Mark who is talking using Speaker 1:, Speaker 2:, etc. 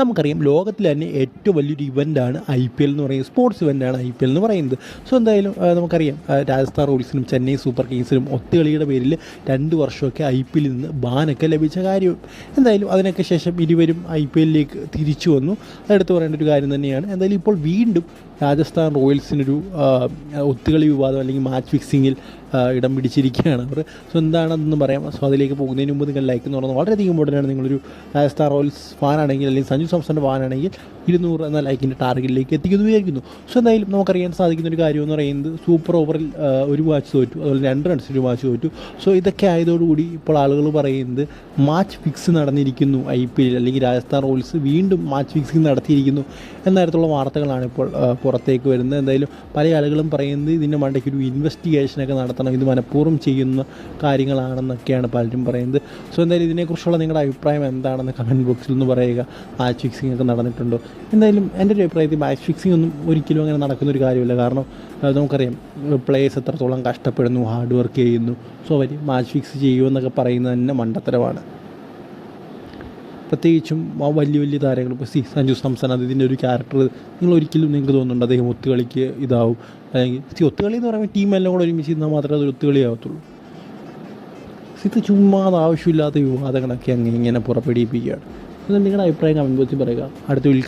Speaker 1: നമുക്കറിയാം ലോകത്തിൽ തന്നെ ഏറ്റവും വലിയൊരു ഇവന്റാണ് ഐ പി എൽ എന്ന് പറയുന്നത്. സ്പോർട്സ് ഇവന്റാണ് ഐ പി എൽ എന്ന് പറയുന്നത്. സോ എന്തായാലും നമുക്കറിയാം രാജസ്ഥാൻ റോയൽസിനും ചെന്നൈ സൂപ്പർ കിങ്സിനും ഒത്തുകളിയുടെ പേരിൽ രണ്ട് വർഷമൊക്കെ ഐ പി എല്ലിൽ നിന്ന് ബാനൊക്കെ ലഭിച്ച കാര്യം. എന്തായാലും അതിനൊക്കെ ശേഷം ഇരുവരും ഐ പി എല്ലിലേക്ക് തിരിച്ചു വന്നു. അതെടുത്ത് പറയേണ്ട ഒരു കാര്യം തന്നെയാണ്. എന്തായാലും ഇപ്പോൾ വീണ്ടും രാജസ്ഥാൻ റോയൽസിനൊരു ഒത്തുകളി വിവാദം അല്ലെങ്കിൽ മാച്ച് ഫിക്സിങ്ങിൽ ഇടം പിടിച്ചിരിക്കുകയാണ് അവർ. സോ എന്താണെന്ന് പറയാം. സോ അതിലേക്ക് പോകുന്നതിന് മുമ്പ് നിങ്ങൾ ലൈക്ക് എന്ന് പറയുന്നത് വളരെയധികം ഇമ്പോർട്ടന്റ് ആണ്. നിങ്ങളൊരു രാജസ്ഥാൻ റോയൽസ് ഫാൻ ആണെങ്കിൽ അല്ലെങ്കിൽ സഞ്ജു സാംസന്റെ വാഹനമാണെങ്കിൽ ഇരുന്നൂറ് എന്ന ലൈക്കിന്റെ ടാർഗറ്റിലേക്ക് എത്തിക്കുന്നു വിചാരിക്കുന്നു സോ എന്തായാലും നമുക്കറിയാൻ സാധിക്കുന്ന ഒരു കാര്യം എന്ന് പറയുന്നത് സൂപ്പർ ഓവറിൽ ഒരു വാച്ച് തോറ്റു. അതുപോലെ രണ്ട് റൺസ് ഒരു വാച്ച് തോറ്റു. സോ ഇതൊക്കെ ആയതോടുകൂടി ഇപ്പോൾ ആളുകൾ പറയുന്നത് മാച്ച് ഫിക്സ് നടന്നിരിക്കുന്നു ഐ പി എൽ അല്ലെങ്കിൽ രാജസ്ഥാൻ റോയൽസ് വീണ്ടും മാച്ച് ഫിക്സിംഗ് നടത്തിയിരിക്കുന്നു എന്ന തരത്തിലുള്ള വാർത്തകളാണ് ഇപ്പോൾ പുറത്തേക്ക് വരുന്നത്. എന്തായാലും പല ആളുകളും പറയുന്നത് ഇതിന്റെ മണ്ടയ്ക്ക് ഒരു ഇൻവെസ്റ്റിഗേഷനൊക്കെ നടത്തണം. ഇത് മനഃപൂർവം ചെയ്യുന്ന കാര്യങ്ങളാണെന്നൊക്കെയാണ് പലരും പറയുന്നത്. സോ എന്തായാലും ഇതിനെക്കുറിച്ചുള്ള നിങ്ങളുടെ അഭിപ്രായം എന്താണെന്ന് കമന്റ് ബോക്സിൽ ഒന്ന് പറയുക. മാച്ച് ഫിക്സിംഗ് ഒക്കെ നടന്നിട്ടുണ്ടോ? എന്തായാലും എന്റെ ഒരു അഭിപ്രായത്തിൽ മാച്ച് ഫിക്സിംഗ് ഒന്നും ഒരിക്കലും അങ്ങനെ നടക്കുന്ന ഒരു കാര്യമില്ല. കാരണം നമുക്കറിയാം പ്ലേയേഴ്സ് എത്രത്തോളം കഷ്ടപ്പെടുന്നു ഹാർഡ് വർക്ക് ചെയ്യുന്നു. സോ അവർ മാച്ച് ഫിക്സ് ചെയ്യുമെന്നൊക്കെ പറയുന്നത് തന്നെ മണ്ടത്തരമാണ്. പ്രത്യേകിച്ചും വലിയ വലിയ താരങ്ങൾ ഇപ്പോൾ സി സഞ്ജു സംസൻ ഇതിന്റെ ഒരു ക്യാരക്ടർ നിങ്ങൾ ഒരിക്കലും നിങ്ങൾക്ക് തോന്നുന്നുണ്ട് അദ്ദേഹം ഒത്തുകളിക്ക് ഇതാവും. അല്ലെങ്കിൽ സി ഒത്തുകളി എന്ന് പറയുമ്പോൾ ടീം എല്ലാം കൂടെ ഒരുമിച്ച് ഇരുന്നാൽ മാത്രമേ അതൊരു ഒത്തുകളി ആവത്തുള്ളൂ. സി, ഇത് ചുമ്മാ അത് ആവശ്യമില്ലാത്ത വിവാദങ്ങളൊക്കെ അങ്ങനെ ഇങ്ങനെ പുറപ്പെടുവിപ്പിക്കുകയാണ്. നിങ്ങളുടെ അഭിപ്രായം കമന്റ് ബോക്സിൽ പറയുക. അടുത്ത വീട്ടിൽ